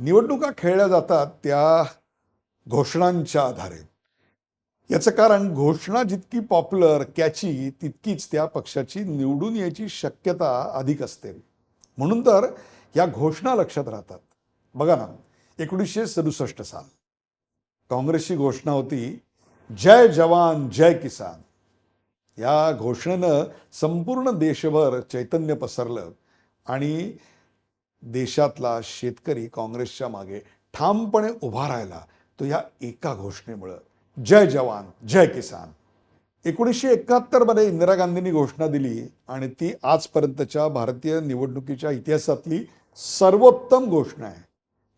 निवडणुका खेळल्या जातात त्या घोषणांच्या आधारे. याचं कारण घोषणा जितकी पॉप्युलर कॅची तितकीच त्या पक्षाची निवडून यायची शक्यता अधिक असते. म्हणून तर या घोषणा लक्षात राहतात. बघा ना एकोणीसशे सदुसष्ट साल. काँग्रेसची घोषणा होती जय जवान जय किसान. या घोषणेनं संपूर्ण देशभर चैतन्य पसरलं आणि देशातला शेतकरी काँग्रेसच्या मागे ठामपणे उभा राहिला तो या एका घोषणेमुळं. जय जवान जय किसान. एकोणीसशे एकाहत्तरमध्ये इंदिरा गांधींनी घोषणा दिली आणि ती आजपर्यंतच्या भारतीय निवडणुकीच्या इतिहासातली सर्वोत्तम घोषणा आहे.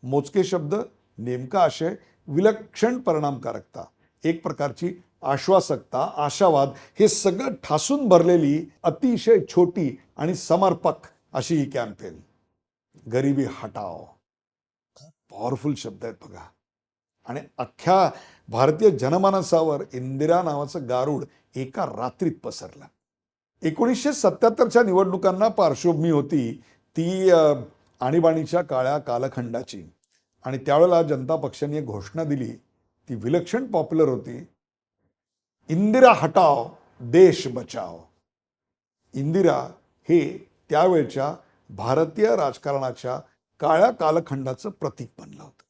मोजके शब्द नेमका आशय विलक्षण परिणामकारकता एक प्रकारची आश्वासकता आशावाद हे सगळं ठासून भरलेली अतिशय छोटी आणि समर्पक अशी ही कॅम्पेन गरिबी हटाव पॉवरफुल शब्द आहेत बघा. आणि अख्ख्या भारतीय जनमानसावर इंदिरा नावाचं गारुड एका रात्रीत पसरलं. एकोणीसशे सत्याहत्तरच्या निवडणुकांना पार्श्वभूमी होती ती आणीबाणीच्या काळ्या कालखंडाची. आणि त्यावेळेला जनता पक्षाने एक घोषणा दिली ती विलक्षण पॉप्युलर होती. इंदिरा हटाव देश बचाव इंदिरा हे त्यावेळच्या भारतीय राजकारणाच्या काळ्या कालखंडाचं प्रतीक बनलं होतं.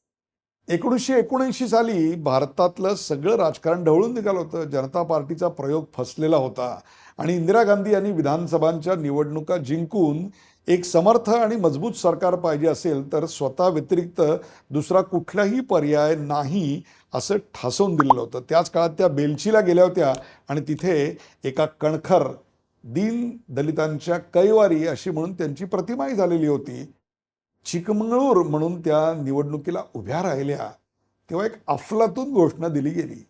एकोणीसशे एकोणऐंशी साली भारतातलं सगळं राजकारण ढवळून निघालं होतं. जनता पार्टीचा प्रयोग फसलेला होता आणि इंदिरा गांधी यांनी विधानसभांच्या निवडणुका जिंकून एक समर्थ आणि मजबूत सरकार पाहिजे असेल तर स्वतः व्यतिरिक्त दुसरा कुठलाही पर्याय नाही असं ठासवून दिलेलं होतं. त्याच काळात त्या बेलचीला गेल्या होत्या आणि तिथे एका कणखर दीन दलितांच्या कैवारी अशी म्हणून त्यांची प्रतिमाही झालेली होती. चिकमंगळूर म्हणून त्या निवडणुकीला उभ्या राहिल्या तेव्हा एक अफलातून घोषणा दिली गेली.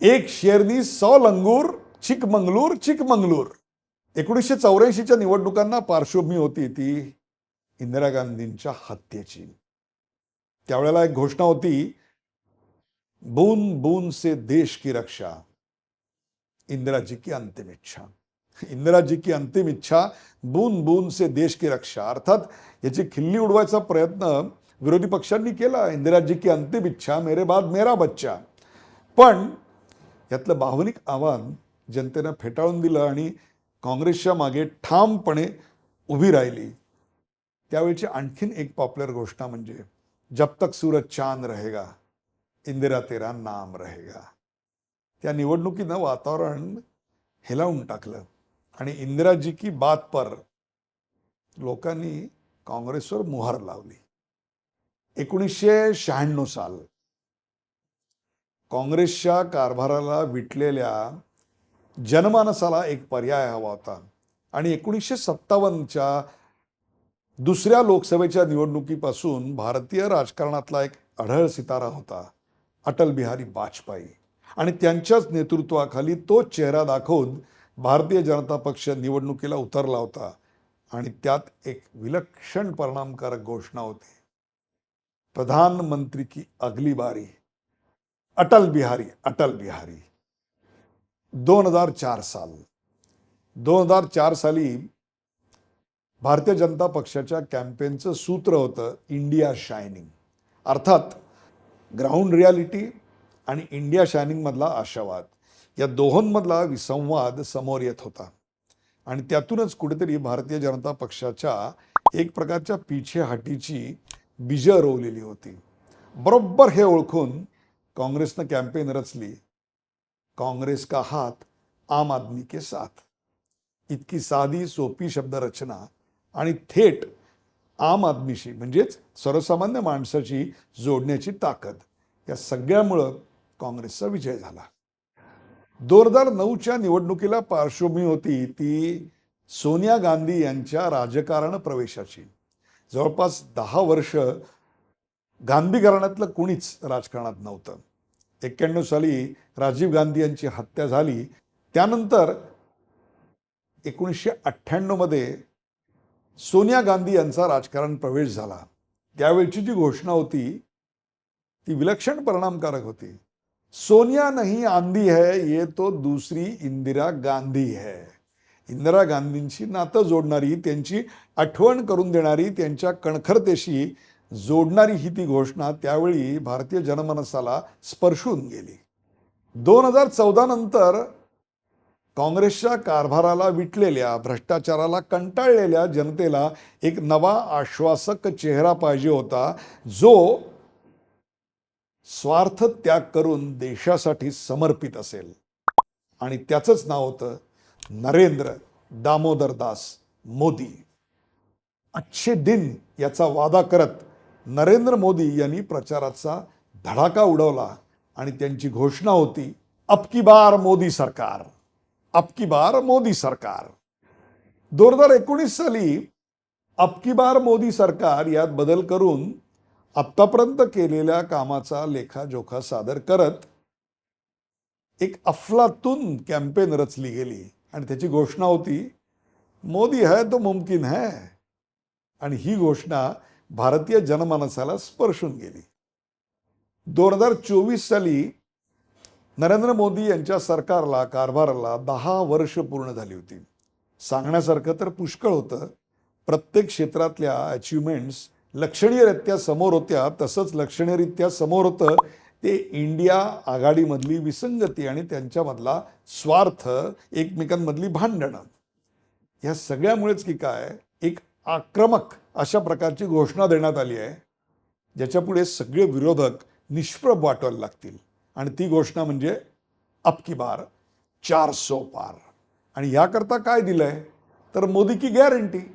एक शेरनी सौ लंगूर चिकमंगलूर चिकमंगलूर एकोणीसशे चौऱ्याऐंशीच्या निवडणुकांना पार्श्वभूमी होती ती इंदिरा गांधींच्या हत्येची. त्यावेळेला एक घोषणा होती बून बून से देश की रक्षा. इंदिराजी की अंतिम इच्छा। इंदिरा जी की अंतिम इच्छा बून बून से देश की रक्षा। अर्थात याची खिल्ली उडवायचा प्रयत्न विरोधी पक्षांनी केला। इंदिराजी की अंतिम इच्छा मेरे बाद मेरा बच्चा। पण यातलं भावनिक आव्हान जनतेनं फेटाळून दिलं आणि काँग्रेसच्या मागे ठामपणे उभी राहिली। त्यावेळची आणखीन एक पॉप्युलर घोषणा म्हणजे जब तक सूरज चांद रहेगा इंदिरा तेरा नाम रहेगा। त्या निवडणुकीनं वातावरण हेलावून टाकलं. आणि इंदिराजी की बात पर लोकांनी काँग्रेसवर मुहार लावली. एकोणीसशे शहाण्णव साल काँग्रेसच्या कारभाराला विटलेल्या जनमानसाला एक पर्याय हवा होता. आणि एकोणीसशे सत्तावन्नच्या दुसऱ्या लोकसभेच्या निवडणुकीपासून भारतीय राजकारणातला एक अढळ सितारा होता. अटल बिहारी वाजपेयी. आणि त्यांच्याच नेतृत्वाखाली तो चेहरा दाखवून भारतीय जनता पक्ष निवडणुकीला उतरला होता. आणि त्यात एक विलक्षण परिणामकारक घोषणा होती. प्रधानमंत्री की अगली बारी. अटल बिहारी अटल बिहारी. दोन हजार चार साल. दोन हजार चार साली भारतीय जनता पक्षाच्या कॅम्पेनचं सूत्र होतं इंडिया शायनिंग अर्थात ग्राउंड रियालिटी आणि इंडिया शायनिंगमधला आशावाद. या दोहोंमधला विसंवाद समोर येत होता. आणि त्यातूनच कुठेतरी भारतीय जनता पक्षाच्या एक प्रकारच्या पिछेहाटीची बीजं रोवलेली होती. बरोबर हे ओळखून काँग्रेसनं कॅम्पेन रचली. काँग्रेस का हात? आम आदमी के साथ. इतकी साधी सोपी शब्दरचना आणि थेट आम आदमीशी म्हणजेच सर्वसामान्य माणसाची जोडण्याची ताकद. या सगळ्यामुळं काँग्रेसचा विजय झाला. दोन हजार नऊच्या निवडणुकीला पार्श्वभूमी होती ती सोनिया गांधी यांच्या राजकारण प्रवेशाची. जवळपास दहा वर्ष गांधी घराण्यातलं कुणीच राजकारणात नव्हतं. एक्क्याण्णव साली राजीव गांधी यांची हत्या झाली. त्यानंतर एकोणीसशे अठ्ठ्याण्णवमध्ये सोनिया गांधी यांचा राजकारण प्रवेश झाला. त्यावेळची जी घोषणा होती ती विलक्षण परिणामकारक होती. सोनिया नहीं आंधी है ये तो दुसरी इंदिरा गांधी है। इंदिरा गांधींशी नातं जोडणारी त्यांची आठवण करून देणारी त्यांच्या कणखरतेशी जोडणारी ही ती घोषणा त्यावेळी भारतीय जनमानसाला स्पर्शून गेली. दोन हजार चौदा नंतर काँग्रेसच्या कारभाराला विटलेल्या भ्रष्टाचाराला कंटाळलेल्या जनतेला एक नवा आश्वासक चेहरा पाहिजे होता जो स्वार्थ त्याग करून देशासाठी समर्पित असेल. आणि त्याचंच नाव होतं नरेंद्र दामोदर दास मोदी. अच्छे दिन याचा वादा करत नरेंद्र मोदी यांनी प्रचाराचा धडाका उडवला आणि त्यांची घोषणा होती अबकी बार मोदी सरकार अबकी बार मोदी सरकार. दोन हजार एकोणीस साली अबकी बार मोदी सरकार यात बदल करून आत्तापर्यंत केलेल्या कामाचा लेखाजोखा सादर करत एक अफलातून कॅम्पेन रचली गेली आणि त्याची घोषणा होती मोदी है तो मुमकिन है. आणि ही घोषणा भारतीय जनमानसाला स्पर्शून गेली. दोन हजार चोवीस साली नरेंद्र मोदी यांच्या सरकारला कारभाराला दहा वर्ष पूर्ण झाली होती. सांगण्यासारखं तर पुष्कळ होतं. प्रत्येक क्षेत्रातल्या अचिव्हमेंट्स लक्षणीयरित्या समोर होत्या तसंच लक्षणीयरित्या समोर होतं ते इंडिया आघाडीमधली विसंगती आणि त्यांच्यामधला स्वार्थ एकमेकांमधली भांडणं. ह्या सगळ्यामुळेच की काय एक आक्रमक अशा प्रकारची घोषणा देण्यात आली आहे ज्याच्यापुढे सगळे विरोधक निष्प्रभ वाटायला लागतील. आणि ती घोषणा म्हणजे अबकी बार चार सो पार. आणि याकरता काय दिलंय? तर मोदी की गॅरंटी.